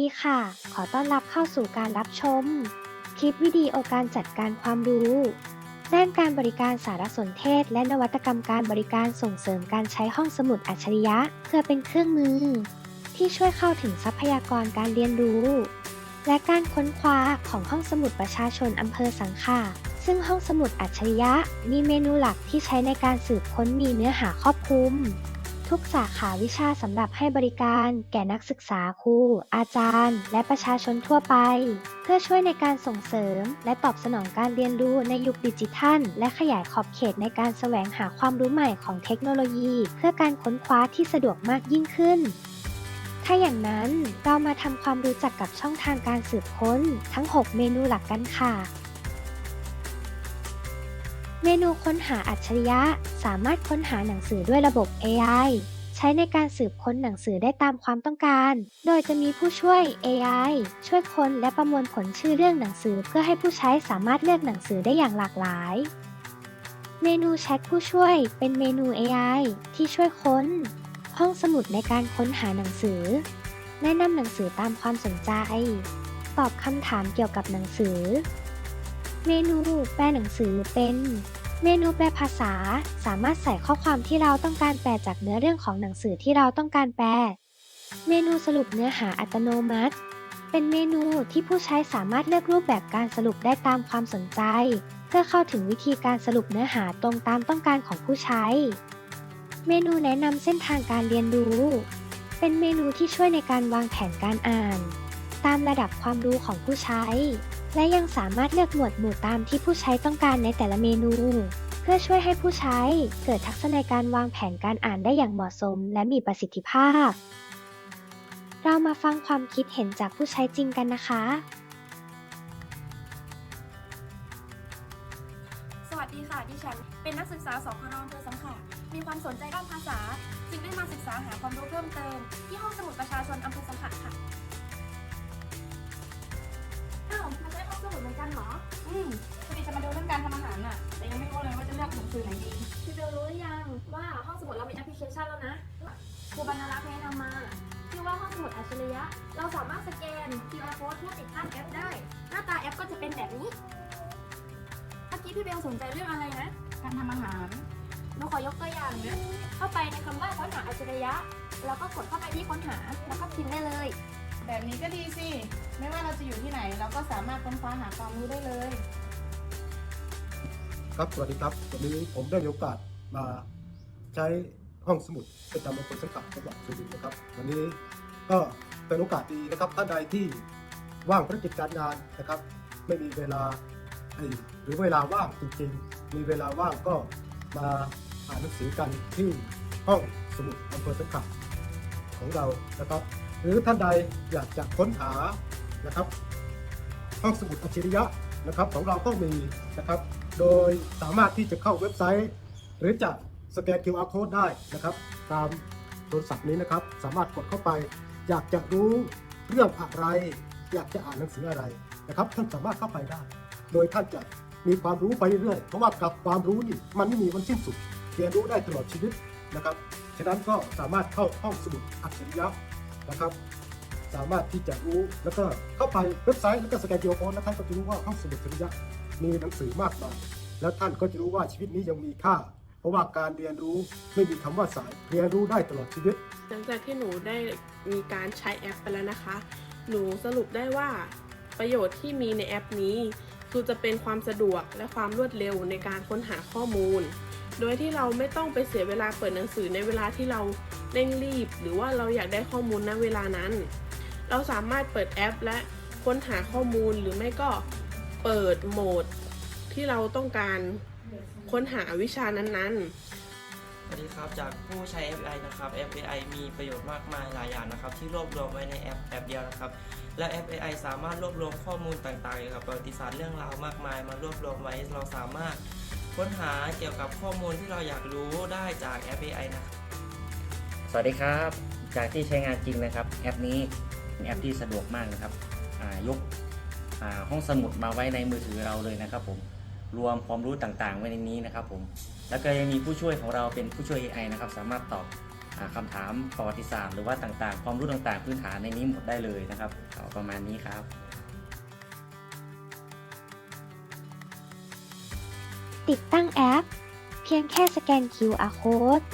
ดีค่ะ ขอต้อนรับเข้าสู่การรับชม คลิปวิดีโอการจัดการความรู้ด้านการบริการสารสนเทศ และนวัตกรรมการบริการส่งเสริมการใช้ห้องสมุดอัจฉริยะ เพื่อเป็นเครื่องมือ ที่ช่วยเข้าถึงทรัพยากรการเรียนรู้ และการค้นคว้าของห้องสมุดประชาชนอำเภอสังขะซึ่งห้องสมุดอัจฉริยะมีเมนูหลักที่ใช้ในการสืบค้นมีเนื้อหาครอบคลุม ทุกสาขาวิชาสำหรับให้บริการแก่นักศึกษาครู อาจารย์ และประชาชนทั่วไป เพื่อช่วยในการส่งเสริม และตอบสนองการเรียนรู้ในยุคดิจิทัล และขยายขอบเขตในการแสวงหาความรู้ใหม่ของเทคโนโลยี เพื่อการค้นคว้าที่สะดวกมากยิ่งขึ้นถ้าอย่างนั้นเรามาทำความรู้จักกับช่องทางการสืบค้นทั้ง 6 เมนูหลักกันค่ะ เมนูค้นหาอัจฉริยะ สามารถค้นหาหนังสือด้วยระบบ AI ใช้ในการสืบค้นหนังสือได้ตามความต้องการ โดยจะมีผู้ช่วย AI ช่วยค้นและประมวลผลชื่อเรื่องหนังสือเพื่อให้ผู้ใช้สามารถเลือกหนังสือได้อย่างหลากหลาย เมนูแชทผู้ช่วยเป็นเมนู AI ที่ช่วยค้น ห้องสมุดในการค้นหาหนังสือ แนะนำหนังสือตามความสนใจ ตอบคำถามเกี่ยวกับหนังสือ เมนูแปลหนังสือเป็น เมนูแปลภาษา สามารถใส่ข้อความที่เราต้องการแปลจากเนื้อเรื่องของหนังสือที่เราต้องการแปล เมนูสรุปเนื้อหาอัตโนมัติ เป็นเมนูที่ผู้ใช้สามารถเลือกรูปแบบการสรุปได้ตามความสนใจ เพื่อเข้าถึงวิธีการสรุปเนื้อหาตรงตามต้องการของผู้ใช้ เมนูแนะนำเส้นทางการเรียนรู้ เป็นเมนูที่ช่วยในการวางแผนการอ่าน ตามระดับความรู้ของผู้ใช้ และยังสามารถเลือกหมวดหมู่ตามที่ผู้ใช้ต้องการในแต่ละเมนู เพื่อช่วยให้ผู้ใช้เกิดทักษะในการวางแผนการอ่านได้อย่างเหมาะสม และมีประสิทธิภาพ เรามาฟังความคิดเห็นจากผู้ใช้จริงกันนะคะ สวัสดีค่ะ ดิฉัน เป็นนักศึกษาสครอำเภอสังขะมีความสนใจด้านภาษา จึงได้มาศึกษาหาความรู้เพิ่มเติม ที่ห้องสมุดประชาชนอำเภอสังขะค่ะารทำอาหารน่ะ แต่ยังไม่รู้เลยว่าจะเลือกหนังสือไหนดีพี่เบลรู้หรือยังว่าห้องสมุดเรามีแอปพลิเคชันแล้วนะครูบรรณรักษ์แนะนำมาชื่อว่าห้องสมุดอัจฉริยะ เราสามารถสแกน QR code เพื่อติดตั้งแอปได้ หน้าตาแอปก็จะเป็นแบบนี้เมื่อกี้พี่เบลสนใจเรื่องอะไรนะ การทำอาหารหนูขอยกตัวอย่างนะ เข้าไปในคำว่าค้นหาอัจฉริยะ แล้วก็กดเข้าไปที่ค้นหา แล้วก็พิมพ์ได้เลย แบบนี้ก็ดีสิ ไม่ว่าเราจะอยู่ที่ไหน เราก็สามารถค้นคว้าหาความรู้ได้เลย ครับ สวัสดีครับ วันนี้ผมได้มีโอกาสมาใช้ห้องสมุดประจำอำเภอสังขะจังหวัดสุรินทร์นะครับ วันนี้ก็เป็นโอกาสดีนะครับ ท่านใดที่ว่างภารกิจการงานนะครับ ไม่มีเวลาหรือเวลาว่างจริงๆ มีเวลาว่างก็มาอ่านหนังสือกันที่ห้องสมุดอำเภอสังขะของเรานะครับ หรือท่านใดอยากจะค้นหานะครับ ห้องสมุดอัจฉริยะนะครับ ของเราก็มีนะครับ โดยสามารถที่จะเข้าเว็บไซต์ หรือจะสแกน QR code ได้นะครับ ตามโทรศัพท์นี้นะครับ สามารถกดเข้าไป อยากจะรู้เรื่องอะไร อยากจะอ่านหนังสืออะไรนะครับ ท่านสามารถเข้าไปได้ โดยท่านจะมีความรู้ไปเรื่อยๆเพราะว่ากับความรู้นี่มันไม่มีวันสิ้นสุดเรียนรู้ได้ตลอดชีวิตนะครับ ฉะนั้นก็สามารถเข้าห้องสมุดอัจฉริยะนะครับ สามารถที่จะรู้แล้วก็เข้าไปเว็บไซต์แล้วก็สแกน QR code แล้วท่านก็จะรู้ว่าห้องสมุดอัจฉริยะมีหนังสือมากมายแล้วท่านก็จะรู้ว่าชีวิตนี้ยังมีค่า เพราะว่าการเรียนรู้ไม่มีคำว่าสายเรียนรู้ได้ตลอดชีวิต หลังจากที่หนูได้มีการใช้แอปไปแล้วนะคะ หนูสรุปได้ว่าประโยชน์ที่มีในแอปนี้คือจะเป็นความสะดวกและความรวดเร็วในการค้นหาข้อมูล โดยที่เราไม่ต้องไปเสียเวลาเปิดหนังสือในเวลาที่เราเร่งรีบ หรือว่าเราอยากได้ข้อมูลณเวลานั้น เราสามารถเปิดแอปและค้นหาข้อมูลหรือไม่ก็เปิดโหมดที่เราต้องการค้นหาวิชานั้นๆ สวัสดีครับ จากผู้ใช้ FAI นะครับ FAI มีประโยชน์มากมายหลายอย่างนะครับ ที่รวบรวมไว้ในแอปแอปเดียวนะครับ และ FAI สามารถรวบรวมข้อมูลต่างๆเกี่ยวกับประวัติศาสตร์เรื่องราวมากมาย มารวบรวมไว้ เราสามารถค้นหาเกี่ยวกับข้อมูลที่เราอยากรู้ได้จาก FAI นะครับ สวัสดีครับ จากที่ใช้งานจริงนะครับ แอปนี้เป็น แอปที่สะดวกมากนะครับยกห้องสมุดมาไว้ในมือถือเราเลยนะครับผมรวมความรู้ต่างๆ ไว้ในนี้นะครับผมแล้วก็ยังมีผู้ช่วยของเราเป็นผู้ช่วย AI นะครับสามารถตอบคำถามประวัติศาสตร์หรือว่าต่างๆ ความรู้ต่างๆ พื้นฐานในนี้หมดได้เลยนะครับประมาณนี้ครับ ติดตั้งแอป เพียงแค่สแกน QR code